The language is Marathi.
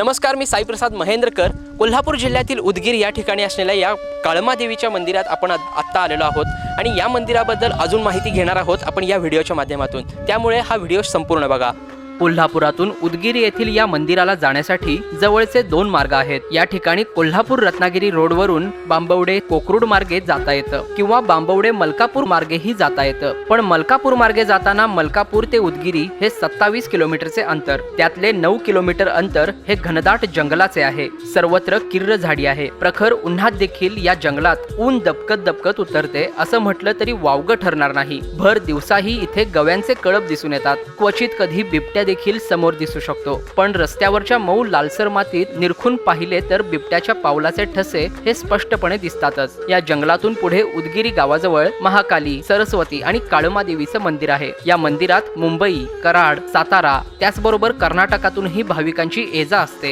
नमस्कार मी साईप्रसाद महेंद्रकर. कोल्हापूर जिल्ह्यातील उदगीर या ठिकाणी असलेल्या या काळमादेवीच्या मंदिरात आपण आत्ता आलेलो आहोत आणि या मंदिराबद्दल अजून माहिती घेणार आहोत आपण या व्हिडिओच्या माध्यमातून. त्यामुळे हा व्हिडिओ संपूर्ण बघा. कोल्हापुरातून उदगीर येथील या मंदिराला जाण्यासाठी जवळचे दोन मार्ग आहेत. या ठिकाणी कोल्हापूर रत्नागिरी रोडवरून बांबवडे कोकरूड मार्गे जाता येतं किंवा बांबवडे मलकापूर मार्गेही जाता येतं. पण मलकापूर मार्गे जाताना मलकापूर ते उदगिरी हे सत्तावीस किलोमीटरचे अंतर. त्यातले नऊ किलोमीटर अंतर हे घनदाट जंगलाचे आहे. सर्वत्र किर्र झाडी आहे. प्रखर उन्हात देखील या जंगलात ऊन दबकत दबकत उतरते असं म्हटलं तरी वावगं ठरणार नाही. भर दिवसाही इथे गव्यांचे कळप दिसून येतात. क्वचित कधी बिबट्या देखील समोर दिसू शकतो. पण रस्त्यावरच्या मऊ लालसर मातीत निरखून पाहिले तर बिबट्याच्या पावलाचे ठसे हे स्पष्टपणे दिसतातच. या जंगलातून पुढे उदगिरी गावाजवळ महाकाली सरस्वती आणि काळमा देवीचं मंदिर आहे. या मंदिरात मुंबई कराड सातारा त्याचबरोबर कर्नाटकातूनही भाविकांची ये जा असते.